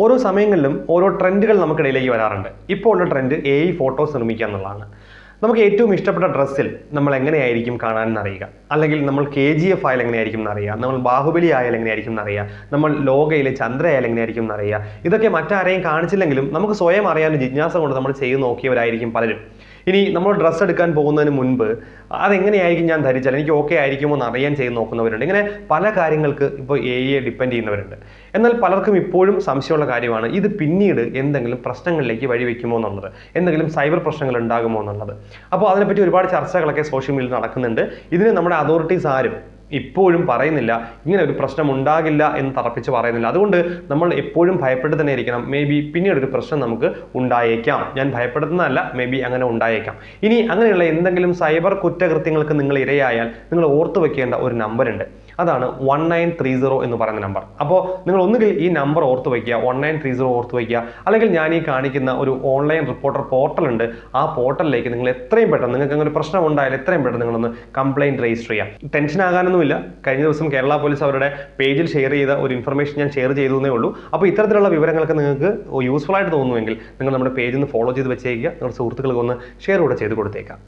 ഓരോ സമയങ്ങളിലും ഓരോ ട്രെൻഡുകൾ നമുക്കിടയിലേക്ക് വരാറുണ്ട്. ഇപ്പോൾ ഉള്ള ട്രെൻഡ് എ ഐ ഫോട്ടോസ് നിർമ്മിക്കുക എന്നുള്ളതാണ്. നമുക്ക് ഏറ്റവും ഇഷ്ടപ്പെട്ട ഡ്രസ്സിൽ നമ്മൾ എങ്ങനെയായിരിക്കും കാണാൻ എന്നറിയുക. അല്ലെങ്കിൽ നമ്മൾ കെ ജി എഫ് ആയാൽ എങ്ങനെയായിരിക്കും എന്നറിയുക. നമ്മൾ ബാഹുബലി ആയാൽ എങ്ങനെയായിരിക്കും എന്നറിയുക. നമ്മൾ ലോകയിലെ ചന്ദ്ര ആയാൽ എങ്ങനെയായിരിക്കും എന്നറിയുക. ഇതൊക്കെ മറ്റാരെയും കാണിച്ചില്ലെങ്കിലും നമുക്ക് സ്വയം അറിയാൻ ജിജ്ഞാസ കൊണ്ട് നമ്മൾ ചെയ്ത് നോക്കിയവരായിരിക്കും പലരും. ഇനി നമ്മൾ ഡ്രസ്സ് എടുക്കാൻ പോകുന്നതിന് മുൻപ് അതെങ്ങനെയായിരിക്കും ഞാൻ ധരിച്ചാൽ എനിക്ക് ഓക്കെ ആയിരിക്കുമോ എന്ന് അറിയാൻ ചെയ്ത് നോക്കുന്നവരുണ്ട്. ഇങ്ങനെ പല കാര്യങ്ങൾക്ക് ഇപ്പോൾ എ ഐയെ ഡിപ്പെൻഡ് ചെയ്യുന്നവരുണ്ട്. എന്നാൽ പലർക്കും ഇപ്പോഴും സംശയമുള്ള കാര്യമാണ് ഇത് പിന്നീട് എന്തെങ്കിലും പ്രശ്നങ്ങളിലേക്ക് വഴിവെക്കുമോ എന്നുള്ളത്? എന്തെങ്കിലും സൈബർ പ്രശ്നങ്ങൾ ഉണ്ടാകുമോ എന്നുള്ളത്? അപ്പോൾ അതിനെപ്പറ്റി ഒരുപാട് ചർച്ചകളൊക്കെ സോഷ്യൽ മീഡിയയിൽ നടക്കുന്നുണ്ട്. ഇതിന് നമ്മുടെ അതോറിറ്റീസ് ആരും ഇപ്പോഴും പറയുന്നില്ല. ഇങ്ങനെ ഒരു പ്രശ്നം ഉണ്ടാകില്ല എന്ന് തറപ്പിച്ച് പറയുന്നില്ല. അതുകൊണ്ട് നമ്മൾ എപ്പോഴും ഭയപ്പെട്ട് തന്നെ ഇരിക്കണം. മേ ബി പിന്നീട് ഒരു പ്രശ്നം നമുക്ക് ഉണ്ടായേക്കാം. ഞാൻ ഭയപ്പെടുന്നതല്ല മേ ബി അങ്ങനെ ഉണ്ടായേക്കാം. ഇനി അങ്ങനെയുള്ള എന്തെങ്കിലും സൈബർ കുറ്റകൃത്യങ്ങൾക്ക് നിങ്ങൾ ഇരയായാൽ നിങ്ങൾ ഓർത്തു വെക്കേണ്ട ഒരു നമ്പറുണ്ട് അതാണ് വൺ നയൻ ത്രീ സീറോ എന്ന് പറയുന്ന നമ്പർ അപ്പോൾ നിങ്ങൾ ഒന്നുകിൽ ഈ നമ്പർ ഓർത്ത് വയ്ക്കുക വൺ നയൻ ത്രീ സീറോ ഓർത്ത് വയ്ക്കുക അല്ലെങ്കിൽ ഞാൻ ഈ കാണിക്കുന്ന ഒരു ഓൺലൈൻ റിപ്പോർട്ടർ പോർട്ടൽ ഉണ്ട് ആ പോർട്ടലിലേക്ക് നിങ്ങൾ എത്രയും പെട്ടെന്ന് നിങ്ങൾക്ക് അങ്ങനെ ഒരു പ്രശ്നം ഉണ്ടായാൽ എത്രയും പെട്ടെന്ന് നിങ്ങളൊന്ന് കംപ്ലയിന്റ് രജിസ്റ്റർ ചെയ്യാം. ടെൻഷൻ ആകാനൊന്നുമില്ല. കഴിഞ്ഞ ദിവസം കേരള പോലീസ് അവരുടെ പേജിൽ ഷെയർ ചെയ്ത ഒരു ഇൻഫർമേഷൻ ഞാൻ ഷെയർ ചെയ്തു എന്നേ ഉള്ളൂ. അപ്പോൾ ഇത്തരത്തിലുള്ള വിവരങ്ങളൊക്കെ നിങ്ങൾക്ക് യൂസ്ഫുൾ ആയിട്ട് തോന്നുമെങ്കിൽ നിങ്ങൾ നമ്മുടെ പേജിൽ നിന്ന് ഫോളോ ചെയ്ത് വെച്ചേക്കുക. നിങ്ങളുടെ സുഹൃത്തുക്കൾക്ക് ഒന്ന് ഷെയർ കൂടെ ചെയ്ത് കൊടുത്തേക്കാം.